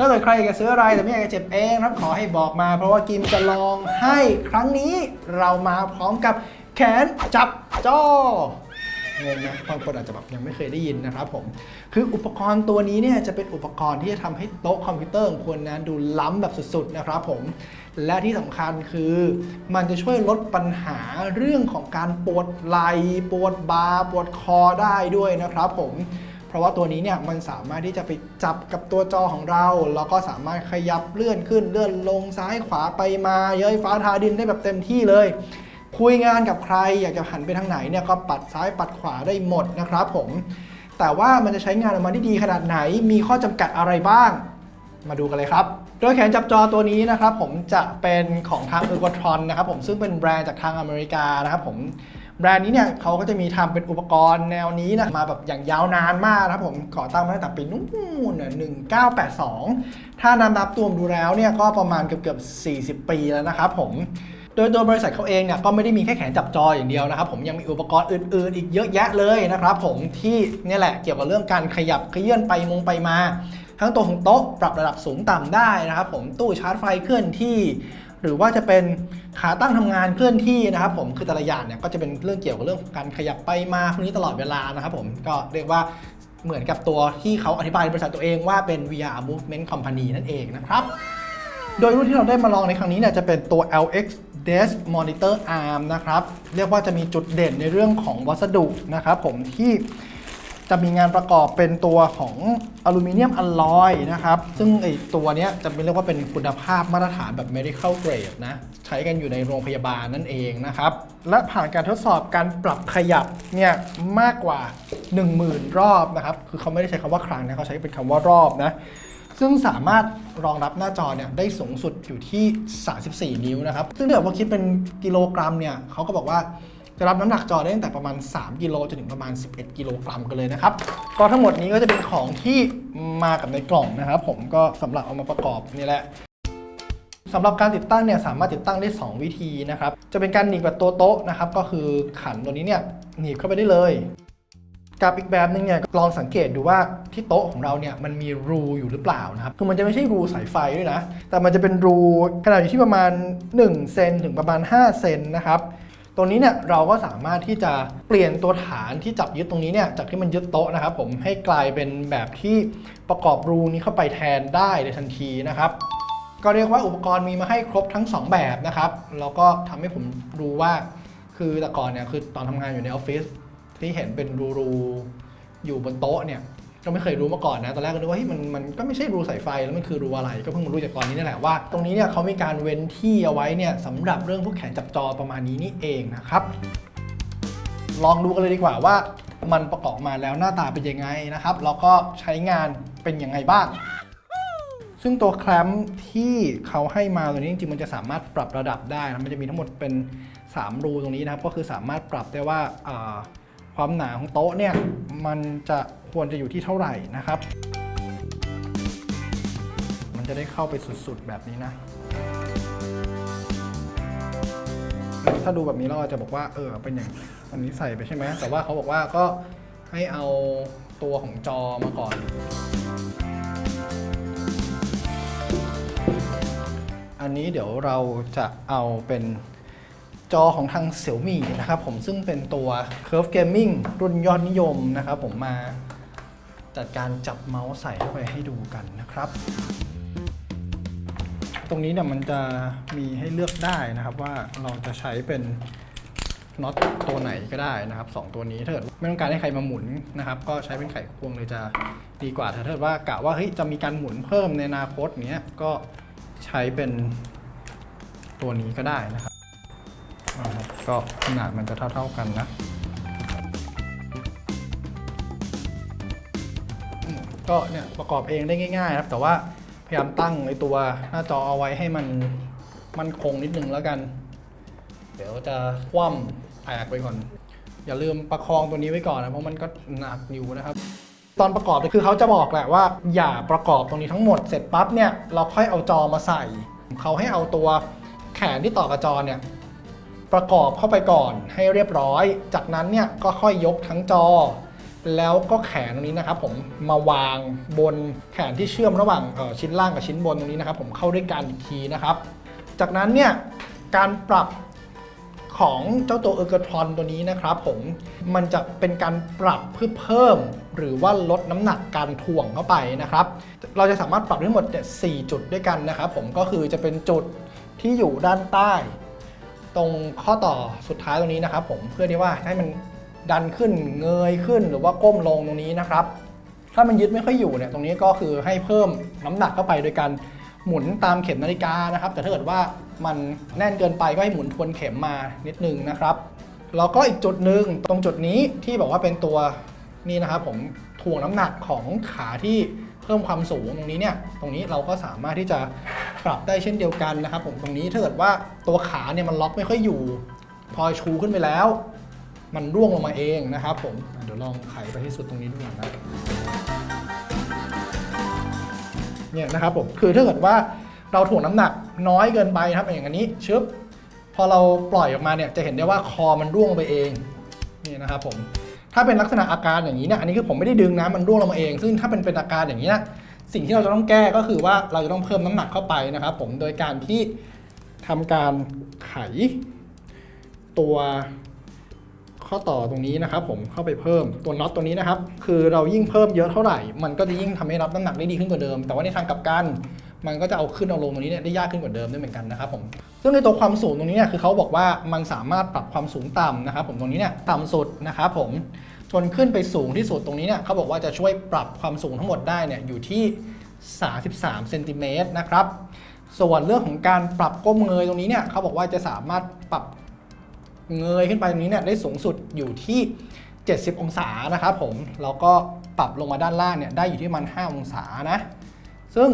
ถ้าเกิดใครอยากจะซื้ออะไรแต่ไม่อยากจะเจ็บเองนะครับขอให้บอกมา เพราะว่ากิมจะลองให้ครั้งนี้เรามาพร้อมกับแขนจับจ้องงนะบางคนอาจจะแบบยังไม่เคยได้ยินนะครับผม คืออุปกรณ์ตัวนี้เนี่ยจะเป็นอุปกรณ์ที่จะทำให้โต๊ะคอมพิวเตอร์ของคุณนะดูล้ำแบบสุดๆนะครับผม และที่สำคัญคือมันจะช่วยลดปัญหาเรื่องของการปวดไหล่ปวดบ่าปวดคอได้ด้วยนะครับผม เพราะว่าตัวนี้เนี่ยมันสามารถที่จะไปจับกับตัวจอของเรา แล้วก็สามารถขยับเลื่อนขึ้นเลื่อนลงซ้ายขวาไปมาเย้ยฟ้าทาดินได้แบบเต็มที่เลย คุยงานกับใครอยากจะหันไปทางไหนเนี่ยก็ปัดซ้ายปัดขวาได้หมดนะครับผม แต่ว่ามันจะใช้งานออกมาได้ดีขนาดไหน มีข้อจำกัดอะไรบ้าง มาดูกันเลยครับโดยแขนจับจอตัวนี้นะครับผมจะเป็นของทาง e r g o t r o n นะครับผมซึ่งเป็นแบรนด์จากทางอเมริกานะครับผม แบรนด์นี้เนี่ยเขาก็จะมีทำเป็นอุปกรณ์แนวนี้นะมาแบบอย่างยาวนานมากนะครับผมก่อตั้งมาตั้งแต่ปีนู้นน่ะ1982ถ้านำนับตัวดูแล้วเนี่ยก็ประมาณเกือบเกือบ 40 ปีแล้วนะครับผมโดยตัวบริษัทเขาเองเนี่ยก็ไม่ได้มีแค่แขนจับจออย่างเดียวนะครับผมยังมีอุปกรณ์อื่นๆ อีกเยอะแยะเลยนะครับผมที่เนี่ยแหละเกี่ยวกับเรื่องการขยับเขยื่อนไปมงไปมา ทั้งตัวของโต๊ะปรับระดับสูงต่ำได้นะครับผมตู้ชาร์จไฟเคลื่อนที่ หรือว่าจะเป็น ขาตั้งทำงานเคลื่อนที่นะครับผมคือแต่ละอย่างเนี่ยก็จะเป็นเรื่องเกี่ยวกับเรื่องการขยับไปมาพวกนี้ตลอดเวลานะครับผมก็เรียกว่าเหมือนกับตัวที่เขาอธิบายบริษัทตัวเองว่าเป็น VR Movement Company นั่นเองนะครับ โดยรุ่นที่เราได้มาลองในครั้งนี้เนี่ยจะเป็นตัว LX Desk Monitor Arm นะครับ เรียกว่าจะมีจุดเด่นในเรื่องของวัสดุนะครับผมที่ จะมีงานประกอบเป็นตัวของอลูมิเนียมอลลอยนะครับ ซึ่งไอตัวเนี้ยจะเป็นเรียกว่าเป็นคุณภาพมาตรฐานแบบ medical grade นะ ใช้กันอยู่ในโรงพยาบาลนั่นเองนะครับ และผ่านการทดสอบการปรับขยับเนี่ยมากกว่า 10,000 รอบนะครับ คือเขาไม่ได้ใช้คำว่าครั้งนะเขาใช้เป็นคำว่ารอบนะซึ่งสามารถรองรับหน้าจอเนี่ยได้สูงสุดอยู่ที่ 34 นิ้วนะครับ ซึ่งถ้าเกิดว่าคิดเป็นกิโลกรัมเนี่ยเขาก็บอกว่า จะรับน้ำหนักจอได้ตั้งแต่ประมาณ 3 กิโลจนถึงประมาณ 11 กิโลกรัมกันเลยนะครับ ก็ทั้งหมดนี้ก็จะเป็นของที่มากับในกล่องนะครับ ผมก็สำหรับเอามาประกอบนี่แหละสำหรับการติดตั้งเนี่ยสามารถติดตั้งได้ 2 วิธีนะครับ จะเป็นการหนีบกับตัวโต๊ะนะครับ ก็คือขันตัวนี้เนี่ยหนีบเข้าไปได้เลยกับอีกแบบหนึงเนี่ยลองสังเกตดูว่าที่โต๊ะของเราเนี่ยมันมีรูอยู่หรือเปล่านะครับ คือมันจะไม่ใช่รูสายไฟด้วยนะ แต่มันจะเป็นรูขนาดอยู่ที่ประมาณ1เซนถึงประมาณ5เซนนะครับ ตรงนี้เนี่ยเราก็สามารถที่จะเปลี่ยนตัวฐานที่จับยึดตรงนี้เนี่ยจากที่มันยึดโต๊ะนะครับผมให้กลายเป็นแบบที่ประกอบรูนี้เข้าไปแทนได้ในทันทีนะครับก็เรียกว่าอุปกรณ์มีมาให้ครบทั้ง 2 แบบนะครับแล้วก็ทำให้ผมรู้ว่า คือแต่ก่อนเนี่ยคือตอนทำงานอยู่ในออฟฟิศที่เห็นเป็นรูๆอยู่บนโต๊ะเนี่ย ก็ไม่เคยรู้มาก่อนนะ ตอนแรกก็นึกว่าเฮ้ยมันมันก็ไม่ใช่รูสายไฟแล้วมันคือรูอะไร ก็เพิ่งมารู้จากตอนนี้นี่แหละว่า ตรงนี้เนี่ยเขามีการเว้นที่เอาไว้เนี่ยสำหรับเรื่องพวกแขนจับจอประมาณนี้นี่เองนะครับ ลองดูกันเลยดีกว่าว่า มันประกอบมาแล้วหน้าตาเป็นยังไงนะครับ แล้วก็ใช้งานเป็นยังไงบ้าง ซึ่งตัวแคลมป์ที่เขาให้มาตัวนี้จริงๆมันจะสามารถปรับระดับได้นะมันจะมีทั้งหมดเป็น 3 รูตรงนี้นะครับ ก็คือสามารถปรับได้ว่าอ่าความหนาของโต๊ะเนี่ยมันจะ ควรจะอยู่ที่เท่าไหร่นะครับ มันจะได้เข้าไปสุดๆแบบนี้นะ ถ้าดูแบบนี้เราอาจจะบอกว่าเออเป็นอย่างอันนี้ใส่ไปใช่ไหมแต่ว่าเขาบอกว่าก็ให้เอาตัวของจอมาก่อน อันนี้เดี๋ยวเราจะเอาเป็นจอของทางเสี่ยวมี่นะครับผมซึ่งเป็นตัว Curve Gaming รุ่นยอดนิยมนะครับผมมา จัดการจับเมาส์ใส่เข้าไปให้ดูกันนะครับ ตรงนี้เนี่ยมันจะมีให้เลือกได้นะครับว่าเราจะใช้เป็นน็อตตัวไหนก็ได้นะครับสองตัวนี้ถ้าเกิดไม่ต้องการให้ใครมาหมุนนะครับ ก็ใช้เป็นไขควงเลยจะดีกว่าถ้าเกิดว่ากะว่าเฮ้ยจะมีการหมุนเพิ่มในอนาคตเนี้ยก็ใช้เป็นตัวนี้ก็ได้นะครับก็ขนาดมันจะเท่าๆกันนะ ก็เนี่ยประกอบเองได้ง่ายๆครับ แต่ว่าพยายามตั้งไอตัวหน้าจอเอาไว้ให้มันมันคงนิดนึงแล้วกัน เดี๋ยวจะคว่ำแตกไปก่อน อย่าลืมประคองตัวนี้ไว้ก่อนนะเพราะมันก็หนักอยู่นะครับ ตอนประกอบคือเขาจะบอกแหละว่า อย่าประกอบตรงนี้ทั้งหมดเสร็จปั๊บเนี่ยเราค่อยเอาจอมาใส่เขาให้เอาตัวแขนที่ต่อกับจอเนี่ยประกอบเข้าไปก่อนให้เรียบร้อย จากนั้นเนี่ยก็ค่อยยกทั้งจอ แล้วก็แขนตรงนี้นะครับผมมาวางบนแขนที่เชื่อมระหว่างชิ้นล่างกับชิ้นบนตรงนี้นะครับ ผมเข้าด้วยกันอีกทีนะครับ จากนั้นเนี่ยการปรับของเจ้าตัวเออร์กทรอนตัวนี้นะครับผมมันจะเป็นการปรับเพื่อเพิ่ม หรือว่าลดน้ำหนักการถ่วงเข้าไปนะครับ เราจะสามารถปรับได้ทั้งหมดเนี่ย4จุดด้วยกันนะครับผมก็คือจะเป็นจุดที่อยู่ด้านใต้ ตรงข้อต่อสุดท้ายตรงนี้นะครับผมเพื่อที่ว่าให้มัน ดันขึ้นเงยขึ้นหรือว่าก้มลงตรงนี้นะครับ ถ้ามันยึดไม่ค่อยอยู่เนี่ยตรงนี้ก็คือให้เพิ่มน้ำหนักเข้าไปโดยการหมุนตามเข็มนาฬิกานะครับ แต่ถ้าเกิดว่ามันแน่นเกินไปก็ให้หมุนทวนเข็มมานิดนึงนะครับแล้วก็อีกจุดหนึ่งตรงจุดนี้ที่บอกว่าเป็นตัวนี่นะครับผมถ่วงน้ำหนักของขาที่เพิ่มความสูงตรงนี้เนี่ยตรงนี้เราก็สามารถที่จะปรับได้เช่นเดียวกันนะครับ ผมตรงนี้ถ้าเกิดว่าตัวขาเนี่ยมันล็อกไม่ค่อยอยู่ พอชูขึ้นไปแล้ว มันร่วงลงมาเองนะครับผมเดี๋ยวลองไขไปที่สุดตรงนี้ดูก่อนนะเนี่ยนะครับผมคือถ้าเกิดว่าเราถ่วงน้ำหนักน้อยเกินไปครับอย่างอันนี้ชึบพอเราปล่อยออกมาเนี่ยจะเห็นได้ว่าคอมันร่วงไปเองนี่นะครับผมถ้าเป็นลักษณะอาการอย่างนี้เนี่ยอันนี้คือผมไม่ได้ดึงนะมันร่วงลงมาเอง ซึ่งถ้าเป็นเป็นอาการอย่างนี้นะสิ่งที่เราจะต้องแก้ก็คือว่าเราจะต้องเพิ่มน้ำหนักเข้าไปนะครับ ผมโดยการที่ทำการไขตัว ข้อต่อตรงนี้นะครับผมเข้าไปเพิ่มตัวน็อตตัวนี้นะครับ คือเรายิ่งเพิ่มเยอะเท่าไหร่ มันก็จะยิ่งทำให้รับน้ำหนักได้ดีขึ้นกว่าเดิม แต่ว่าในทางกลับกันมันก็จะเอาขึ้นเอาลงตรงนี้เนี่ยได้ยากขึ้นกว่าเดิมด้วยเหมือนกันนะครับผมซึ่งในตัวความสูงตรงนี้เนี่ยคือเขาบอกว่ามันสามารถปรับความสูงต่ำนะครับผมตรงนี้เนี่ยต่ำสุดนะครับผมจนขึ้นไปสูงที่สุดตรงนี้เนี่ยเขาบอกว่าจะช่วยปรับความสูงทั้งหมดได้เนี่ยอยู่ที่ 33เซนติเมตรนะครับส่วนเรื่องของการปรับก้มเงยตรงนี้เนี่ยเขาบอกว่าจะสามารถปรับ เงยขึ้นไปตรงนี้เนี่ยได้สูงสุดอยู่ที่ 70 องศานะครับผมแล้วก็ปรับลงมาด้านล่างเนี่ยได้อยู่ที่มัน 5 องศานะ ซึ่ง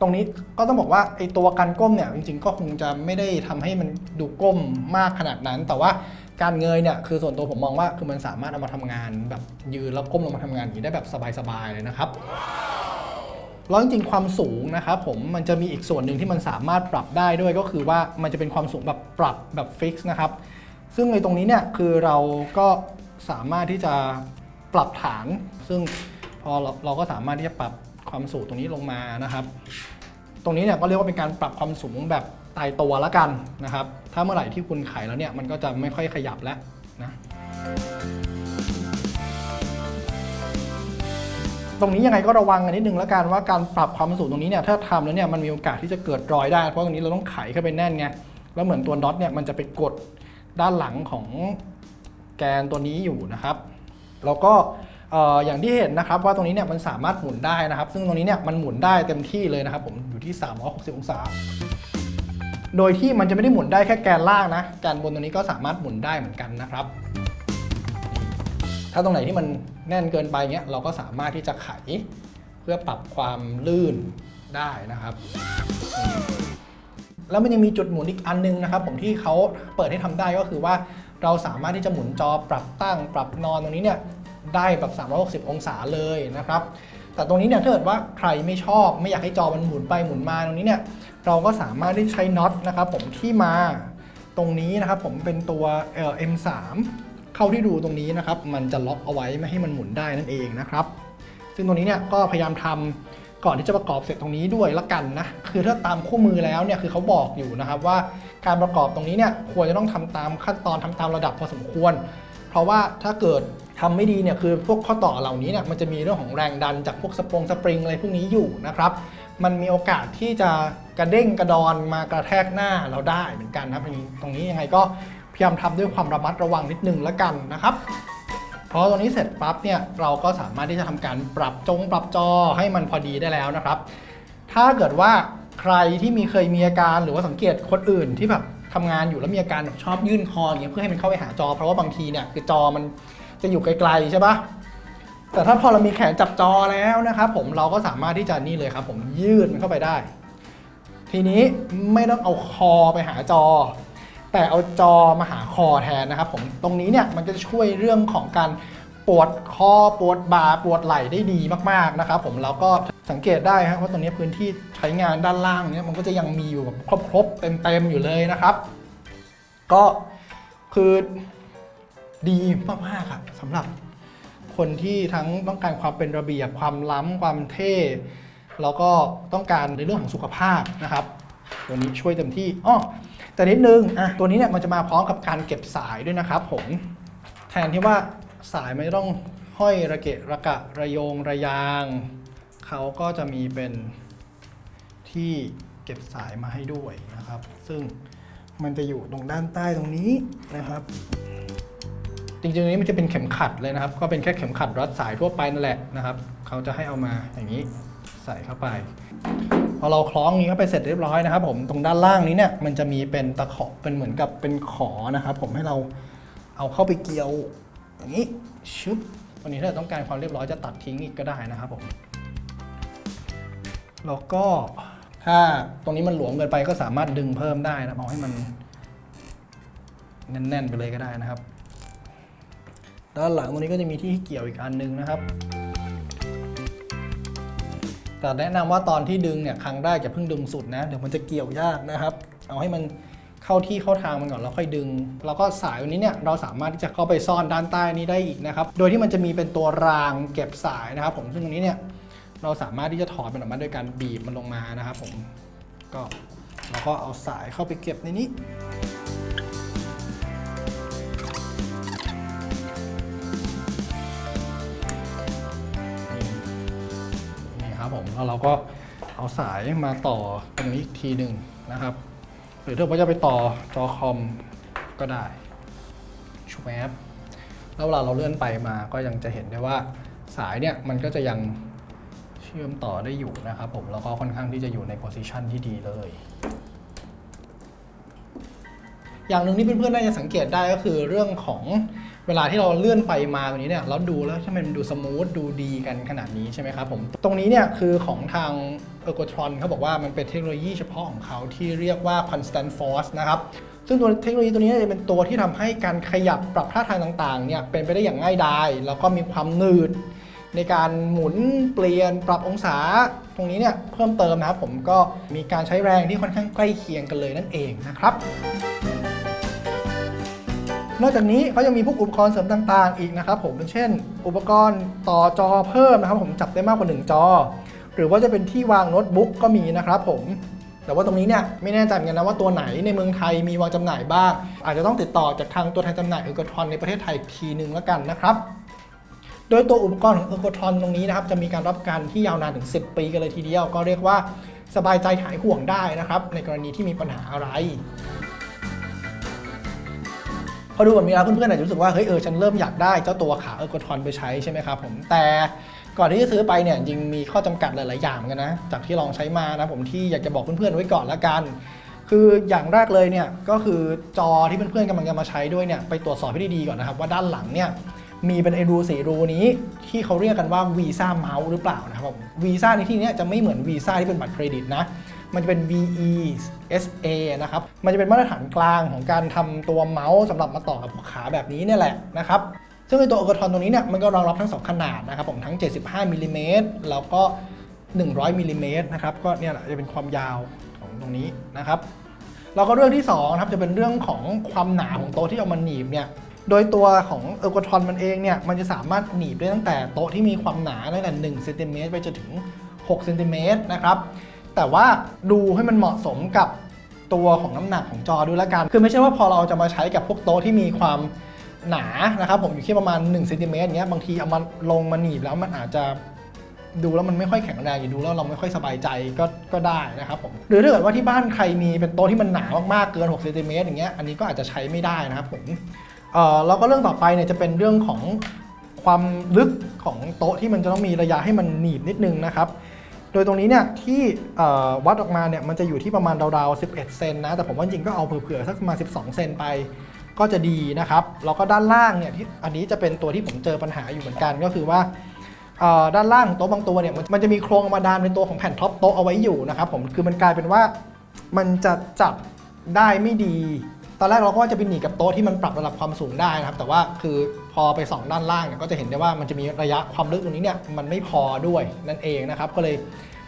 ตรงนี้ก็ต้องบอกว่าไอตัวการก้มเนี่ยจริงๆ ก็คงจะไม่ได้ทำให้มันดูก้มมากขนาดนั้น แต่ว่าการเงยเนี่ยคือส่วนตัวผมมองว่าคือมันสามารถเอามาทำงานแบบยืนแล้วก้มลงมาทำงานอย่างนี้ได้แบบสบายๆเลยนะครับ แล้วจริงๆความสูงนะครับผมมันจะมีอีกส่วนหนึ่งที่มันสามารถปรับได้ด้วยก็คือว่ามันจะเป็นความสูงแบบปรับแบบฟิกซ์นะครับซึ่งในตรงนี้เนี่ยคือเราก็สามารถที่จะปรับฐาน ซึ่งพอเราเราก็สามารถที่จะปรับความสูงตรงนี้ลงมานะครับ ตรงนี้เนี่ยก็เรียกว่าเป็นการปรับความสูงแบบตายตัวแล้วกันนะครับ ถ้าเมื่อไหร่ที่คุณไขแล้วเนี่ยมันก็จะไม่ค่อยขยับแล้วนะ ตรงนี้ยังไงก็ระวังกันนิดนึงแล้วกันว่าการปรับความสูงตรงนี้เนี่ยถ้าทำแล้วเนี่ยมันมีโอกาสที่จะเกิดรอยได้ เพราะตรงนี้เราต้องไขเข้าไปแน่นไงแล้วเหมือนตัวน็อตเนี่ยมันจะไปกดด้านหลังของแกนตัวนี้อยู่นะครับ แล้วก็เอ่ออย่างที่เห็นนะครับว่าตรงนี้เนี่ยมันสามารถหมุนได้นะครับ ซึ่งตรงนี้เนี่ยมันหมุนได้เต็มที่เลยนะครับ ผมอยู่ที่ 360 องศา โดยที่มันจะไม่ได้หมุนได้แค่แกนล่างนะแกนบนตรงนี้ก็สามารถหมุนได้เหมือนกันนะครับ ถ้าตรงไหนที่มันแน่นเกินไปเงี้ยเราก็สามารถที่จะไขเพื่อปรับความลื่นได้นะครับ แล้วมันยังมีจุดหมุนอีกอันนึงนะครับ ผมที่เขาเปิดให้ทำได้ก็คือว่าเราสามารถที่จะหมุนจอปรับตั้ง ปรับนอนตรงนี้เนี่ยได้แบบ360 องศาเลยนะครับ แต่ตรงนี้เนี่ยถ้าเกิดว่าใครไม่ชอบไม่อยากให้จอมันหมุนไปหมุนมาตรงนี้เนี่ยเราก็สามารถที่ใช้น็อตนะครับผมที่มาตรงนี้นะครับผมเป็นตัวเอ่อ M3 เข้าที่ดูตรงนี้นะครับ มันจะล็อกเอาไว้ไม่ให้มันหมุนได้นั่นเองนะครับ ซึ่งตรงนี้เนี่ยก็พยายามทำก่อนที่จะประกอบเสร็จตรงนี้ด้วยละกันนะ คือถ้าตามคู่มือแล้วเนี่ยคือเขาบอกอยู่นะครับว่าการประกอบตรงนี้เนี่ยควรจะต้องทำตามขั้นตอนทำตามระดับพอสมควร เพราะว่าถ้าเกิดทำไม่ดีเนี่ยคือพวกข้อต่อเหล่านี้เนี่ยมันจะมีเรื่องของแรงดันจากพวกสปรงสปริงอะไรพวกนี้อยู่นะครับ มันมีโอกาสที่จะกระเด้งกระดอนมากระแทกหน้าเราได้เหมือนกันนะครับตรงนี้ยังไงก็ พยายามทำด้วยความระมัดระวังนิดนึงละกันนะครับพอตรงนี้เสร็จปั๊บเนี่ยเราก็สามารถที่จะทำการปรับจงปรับจอให้มันพอดีได้แล้วนะครับ ถ้าเกิดว่าใครที่มีเคยมีอาการหรือว่าสังเกตคนอื่นที่แบบทำงานอยู่แล้วมีอาการชอบยื่นคออย่างเงี้ยเพื่อให้มันเข้าไปหาจอ เพราะว่าบางทีเนี่ยคือจอมันจะอยู่ไกลๆใช่ปะแต่ถ้าพอเรามีแขนจับจอแล้วนะครับผมเราก็สามารถที่จะนี่เลยครับ ผมยืดมันเข้าไปได้ ทีนี้ไม่ต้องเอาคอไปหาจอ แต่เอาจอมาหาคอแทนนะครับผมตรงนี้เนี่ยมันจะช่วยเรื่องของการปวดคอปวดบ่าปวดไหล่ได้ดีมากๆนะครับผมแล้วก็สังเกตได้ครับว่าตรงนี้พื้นที่ใช้งานด้านล่างเนี่ยมันก็จะยังมีอยู่แบบครบๆเต็มๆอยู่เลยนะครับ ก็คือดีมากๆครับสำหรับคนที่ทั้งต้องการความเป็นระเบียบความล้ำความเท่แล้วก็ต้องการในเรื่องของสุขภาพนะครับ ตัวนี้ช่วยเต็มที่อ้อ แต่นิดนึงอะตัวนี้เนี่ยมันจะมาพร้อมกับการเก็บสายด้วยนะครับผมแทนที่ว่าสายไม่ต้องห้อยระเกะระกะระโยงระยาง เขาก็จะมีเป็นที่เก็บสายมาให้ด้วยนะครับ ซึ่งมันจะอยู่ตรงด้านใต้ตรงนี้นะครับ จริงๆอันนี้มันจะเป็นเข็มขัดเลยนะครับ ก็เป็นแค่เข็มขัดรัดสายทั่วไปนั่นแหละนะครับ เขาจะให้เอามาอย่างนี้ใส่เข้าไป พอเราคล้องนี้เข้าไปเสร็จเรียบร้อยนะครับ ผมตรงด้านล่างนี้เนี่ยมันจะมีเป็นตะขอเป็นเหมือนกับเป็นขอนะครับ ผมให้เราเอาเข้าไปเกี่ยวอย่างนี้ชึบวันนี้ถ้าต้องการความเรียบร้อยจะตัดทิ้งอีกก็ได้นะครับผมแล้วก็ถ้าตรงนี้มันหลวมเกินไปก็สามารถดึงเพิ่มได้นะเอาให้มันแน่นๆไปเลยก็ได้นะครับ ด้านหลังตรงนี้ก็จะมีที่เกี่ยวอีกอันหนึงนะครับ แต่แนะนำว่าตอนที่ดึงเนี่ยครั้งแรกอย่าเพิ่งดึงสุดนะ เดี๋ยวมันจะเกี่ยวยากนะครับ เอาให้มันเข้าที่เข้าทางมันก่อนแล้วค่อยดึง แล้วก็สายวันนี้เนี่ยเราสามารถที่จะเข้าไปซ่อนด้านใต้นี้ได้อีกนะครับ โดยที่มันจะมีเป็นตัวรางเก็บสายนะครับ ผมซึ่งตรงนี้เนี่ยเราสามารถที่จะถอดมันออกมาด้วยการบีบมันลงมานะครับ ผมก็เราก็เอาสายเข้าไปเก็บในนี้ แล้วเราก็เอาสายมาต่อตรงนี้อีกทีหนึ่งนะครับ หรือถ้าเราจะไปต่อจอคอมก็ได้ชูแอปแล้วเวลาเราเลื่อนไปมาก็ยังจะเห็นได้ว่าสายเนี่ยมันก็จะยังเชื่อมต่อได้อยู่นะครับผมแล้วก็ค่อนข้างที่จะอยู่ในโพซิชันที่ดีเลย อย่างหนึ่งที่เพื่อนๆน่าจะสังเกตได้ก็คือเรื่องของ เวลาที่เราเลื่อนไปมาตรงนี้เนี่ยเราดูแล้วทำไมมันดูสมูทดูดีกันขนาดนี้ใช่ไหมครับผมตรงนี้เนี่ยคือของทาง e r g o t r o n เขาบอกว่ามันเป็นเทคโนโลยีเฉพาะของเขาที่เรียกว่า constant force นะครับซึ่งตัวเทคโนโลยีตัวนี้จะเป็นตัวที่ทำให้การขยับปรับท่าทางต่างๆเนี่ยเป็นไปได้อย่างง่ายดายแล้วก็มีความหนืด ในการหมุนเปลี่ยนปรับองศาตรงนี้เนี่ยเพิ่มเติมนะครับผมก็มีการใช้แรงที่ค่อนข้างใกล้เคียงกันเลยนั่นเองนะครับ นอกจากนี้เขายังมีพวกอุปกรณ์เสริมต่างๆ อีกนะครับผมเป็นเช่น อุปกรณ์ต่อจอเพิ่มนะครับผมจับได้มากกว่า 1 จอ หรือว่าจะเป็นที่วางโน้ตบุ๊กก็มีนะครับผมแต่ว่าตรงนี้เนี่ยไม่แน่ใจเหมือนกันนะว่าตัวไหนในเมืองไทยมีวางจำหน่ายบ้าง อาจจะต้องติดต่อจากทางตัวแทนจำหน่ายเอร์กทรอนในประเทศไทยอีกทีนึงแล้วกันนะครับ โดยตัวอุปกรณ์ของเอร์กทรอนตรงนี้นะครับจะมีการรับประกันที่ยาวนานถึง 10 ปีกันเลยทีเดียว ก็เรียกว่าสบายใจหายห่วงได้นะครับ ในกรณีที่มีปัญหาอะไร พอดูแบบนี้แล้วเพื่อนๆอาจจะรู้สึกว่าเฮ้ยเออฉันเริ่มอยากได้เจ้าตัวขาเออร์โกทรอนไปใช้ใช่ไหมครับผมแต่ก่อนที่จะซื้อไปเนี่ยจริงมีข้อจำกัดหลายๆอย่างกันนะจากที่ลองใช้มานะผมที่อยากจะบอกเพื่อนๆไว้ก่อนละกัน คืออย่างแรกเลยเนี่ยก็คือจอที่เพื่อนๆกำลังจะมาใช้ด้วยเนี่ยไปตรวจสอบให้ดีๆก่อนนะครับว่าด้านหลังเนี่ยมีเป็นไอรูสีรูนี้ที่เขาเรียกกันว่าวีซ่าเมาส์หรือเปล่านะครับผมวีซ่าในที่เนี้ยจะไม่เหมือนวีซ่าที่เป็นบัตรเครดิตนะ มันจะเป็น VESA นะครับ มันจะเป็นมาตรฐานกลางของการทำตัวเมาส์สำหรับมาต่อกับขาแบบนี้เนี่ยแหละนะครับซึ่งในตัวอุปกรณ์ตรงนี้เนี่ยมันก็รองรับทั้ง 2 ขนาดนะครับผมทั้ง 75มิลลิเมตรแล้วก็ 100มิลลิเมตรนะครับก็เนี่ยแหละจะเป็นความยาวของตรงนี้นะครับแล้วก็เรื่องที่2นะครับจะเป็นเรื่องของความหนาของโต๊ะที่เอามาหนีบเนี่ยโดยตัวของเออร์โกทอนมันเองเนี่ยมันจะสามารถหนีบได้ตั้งแต่โต๊ะที่มีความหนาตั้งแต่1เซนติเมตรไปจนถึง6เซนติเมตรนะครับ แต่ว่าดูให้มันเหมาะสมกับตัวของน้ำหนักของจอด้วยละกัน คือไม่ใช่ว่าพอเราจะมาใช้กับพวกโต๊ะที่มีความหนานะครับผมอยู่ที่ประมาณ1เซนติเมตรเงี้ยบางทีเอามาลงมาหนีบแล้วมันอาจจะดูแล้วมันไม่ค่อยแข็งแรงอยู่ดูแล้วเราไม่ค่อยสบายใจก็ก็ได้นะครับผมหรือถ้าเกิดว่าที่บ้านใครมีเป็นโต๊ะที่มันหนามากๆเกิน6เซนติเมตรอย่างเงี้ยอันนี้ก็อาจจะใช้ไม่ได้นะครับผมเอ่อแล้วก็เรื่องต่อไปเนี่ยจะเป็นเรื่องของความลึกของโต๊ะที่มันจะต้องมีระยะให้มันหนีบนิดนึงนะครับ โดยตรงนี้เนี่ยที่วัดออกมาเนี่ยมันจะอยู่ที่ประมาณราวๆ 11 เซนนะ แต่ผมว่าจริงก็เอาเผื่อๆสักประมาณ 12 เซนไป ก็จะดีนะครับ แล้วก็ด้านล่างเนี่ยที่อันนี้จะเป็นตัวที่ผมเจอปัญหาอยู่เหมือนกันก็คือว่าด้านล่างโต๊ะบางตัวเนี่ยมันจะมีโครงมาดามในตัวของแผ่นท็อปโต๊ะเอาไว้อยู่นะครับผมคือมันกลายเป็นว่ามันจะจับได้ไม่ดี ตอนแรกเราก็ว่าจะเป็นหนีกับโต๊ะที่มันปรับระดับความสูงได้นะครับ แต่ว่าคือ อไปส่องด้านล่างเนี่ยก็จะเห็นได้ว่ามันจะมีระยะความลึกตรงนี้เนี่ยมันไม่พอด้วยนั่นเองนะครับก็เลย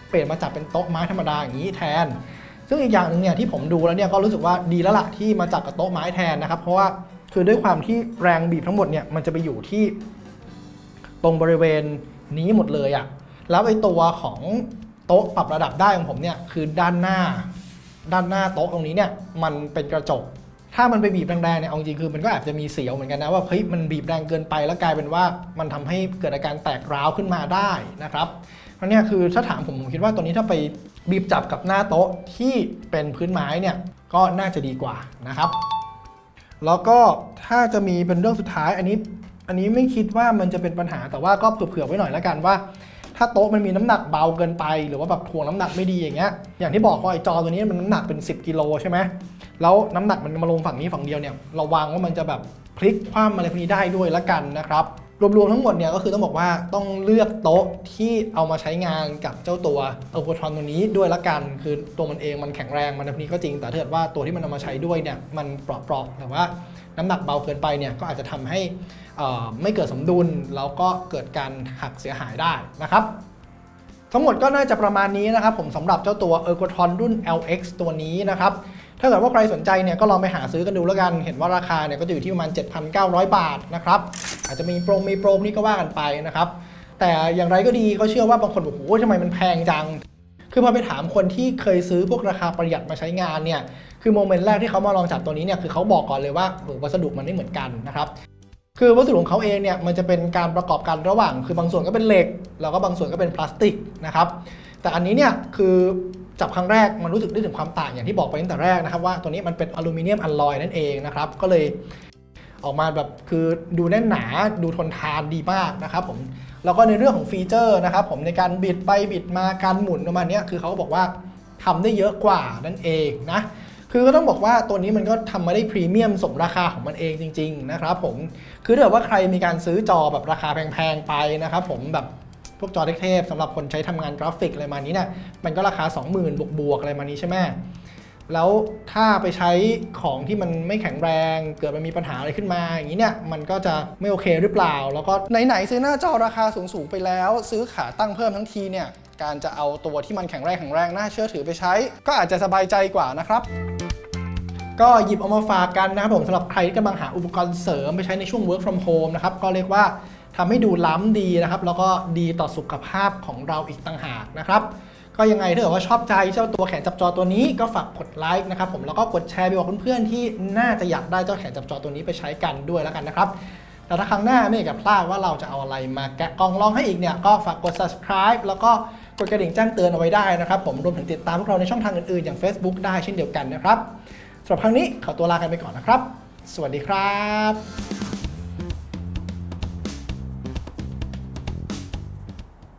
เปลี่ยนมาจับเป็นโต๊ะไม้ธรรมดาอย่างนี้แทน ซึ่งอีกอย่างหนึ่งเนี่ยที่ผมดูแล้วเนี่ยก็รู้สึกว่าดีแล้วล่ะที่มาจับกับโต๊ะไม้แทนนะครับเพราะว่าคือด้วยความที่แรงบีบทั้งหมดเนี่ยมันจะไปอยู่ที่ ตรงบริเวณนี้หมดเลยอะแล้วไอ้ตัวของโต๊ะปรับระดับได้ของผมเนี่ยคือด้านหน้า ด้านหน้าโต๊ะตรงนี้เนี่ยมันเป็นกระจก ถ้ามันไปบีบแรงๆเนี่ยเอาจริงคือมันก็อาจจะมีเสียวเหมือนกันนะว่าเฮ้ยมันบีบแรงเกินไปแล้วกลายเป็นว่ามันทำให้เกิดอาการแตกร้าวขึ้นมาได้นะครับเพราะเนี่ยคือถ้าถามผมผมคิดว่าตัวนี้ถ้าไปบีบจับกับหน้าโต๊ะที่เป็นพื้นไม้เนี่ยก็น่าจะดีกว่านะครับแล้วก็ถ้าจะมีเป็นเรื่องสุดท้ายอันนี้อันนี้ไม่คิดว่ามันจะเป็นปัญหาแต่ว่าก็เผื่อๆไว้หน่อยแล้วกันว่า ถ้าโต๊ะมันมีน้ำหนักเบาเกินไป หรือว่าแบบถ่วงน้ำหนักไม่ดีอย่างเงี้ยอย่างที่บอกว่าไอ้จอตัวนี้มันน้ำหนักเป็น 10กิโลใช่ไหม แล้วน้ำหนักมันมาลงฝั่งนี้ฝั่งเดียวเนี่ยระวังว่ามันจะแบบพลิกคว่ำอะไรพวกนี้ได้ด้วยละกันนะครับรวมๆทั้งหมดเนี่ยก็คือต้องบอกว่าต้องเลือกโต๊ะที่เอามาใช้งานกับเจ้าตัวเออร์โทรอนตัวนี้ด้วยละกัน คือตัวมันเองมันแข็งแรงมันในพวกนี้ก็จริง แต่ถ้าเกิดว่าตัวที่มันเอามาใช้ด้วยเนี่ยมันเปราะๆแต่ว่าน้ำหนักเบาเกินไปเนี่ยก็อาจจะทำให้อ่อไม่เกิดสมดุลแล้วก็เกิดการหักเสียหายได้นะครับทั้งหมดก็น่าจะประมาณนี้นะครับผมสำหรับเจ้าตัว e r g o t r o n รุ่น LX ตัวนี้นะครับ ถ้าเกิดว่าใครสนใจเนี่ยก็ลองไปหาซื้อกันดูแล้วกัน เห็นว่าราคาเนี่ยก็จะอยู่ที่ประมาณ 7,900 บาทนะครับอาจจะมีโปรมีโปรนี่ก็ว่ากันไปนะครับแต่อย่างไรก็ดีก็เชื่อว่าบางคนบอกโอ้โหทำไมมันแพงจัง คือพอไปถามคนที่เคยซื้อพวกราคาประหยัดมาใช้งานเนี่ยคือโมเมนต์แรกที่เขามาลองจับตัวนี้เนี่ยคือเขาบอกก่อนเลยว่าโอ้โหวัสดุมันไม่เหมือนกันนะครับคือวัสดุของเขาเองเนี่ยมันจะเป็นการประกอบกันระหว่าง คือบางส่วนก็เป็นเหล็ก แล้วก็บางส่วนก็เป็นพลาสติกนะครับแต่อันนี้เนี่ยคือ จับครั้งแรกมันรู้สึกได้ถึงความต่างอย่างที่บอกไปตั้งแต่แรกนะครับว่าตัวนี้มันเป็นอลูมิเนียมอลลอยนั่นเองนะครับก็เลยออกมาแบบคือดูแน่นหนาดูทนทานดีมากนะครับผมแล้วก็ในเรื่องของฟีเจอร์นะครับผมในการบิดไปบิดมาการหมุนประมาณเนี้ยคือเขาบอกว่าทำได้เยอะกว่านั่นเองนะคือก็ต้องบอกว่าตัวนี้มันก็ทำมาได้พรีเมียมสมราคาของมันเองจริง ๆ นะครับผมคือถ้าว่าใครมีการซื้อจอแบบราคาแพงๆไปนะครับผมแบบ พวกจอเทพๆสำหรับคนใช้ทำงานกราฟิกอะไรมานี้เนี่ยมันก็ราคา 20,000 บวกๆอะไรมานี้ใช่ไหมแล้วถ้าไปใช้ของที่มันไม่แข็งแรง เกิดมันมีปัญหาอะไรขึ้นมา อย่างนี้เนี่ยมันก็จะไม่โอเคหรือเปล่า แล้วก็ไหนๆซื้อหน้าจอราคาสูงๆไปแล้ว ซื้อขาตั้งเพิ่มทั้งทีเนี่ยการจะเอาตัวที่มันแข็งแรงแข็งแรงน่าเชื่อถือไปใช้ ก็อาจจะสบายใจกว่านะครับก็หยิบเอามาฝากกันนะครับผมสำหรับใครที่กำลังหาอุปกรณ์เสริมไปใช้ในช่วง work from home นะครับ ก็เรียกว่า ทำให้ดูล้ำดีนะครับ แล้วก็ดีต่อสุขภาพของเราอีกต่างหากนะครับก็ยังไงถ้าเกิดว่าชอบใจเจ้าตัวแขนจับจอตัวนี้ก็ฝากกดไลค์นะครับผมแล้วก็กดแชร์ไปบอกเพื่อนๆที่น่าจะอยากได้เจ้าแขนจับจอตัวนี้ไปใช้กันด้วยแล้วกันนะครับแต่ถ้าครั้งหน้าไม่อยากจะพลาดว่าเราจะเอาอะไรมาแกะกล่องลองให้อีกเนี่ยก็ฝากกด subscribe แล้วก็กดกระดิ่งแจ้งเตือนเอาไว้ได้นะครับผมรวมถึงติดตามพวกเราในช่องทางอื่นๆอย่าง Facebook ได้เช่นเดียวกันนะครับสำหรับครั้งนี้ขอตัวลากันไปก่อนนะครับ สวัสดีครับ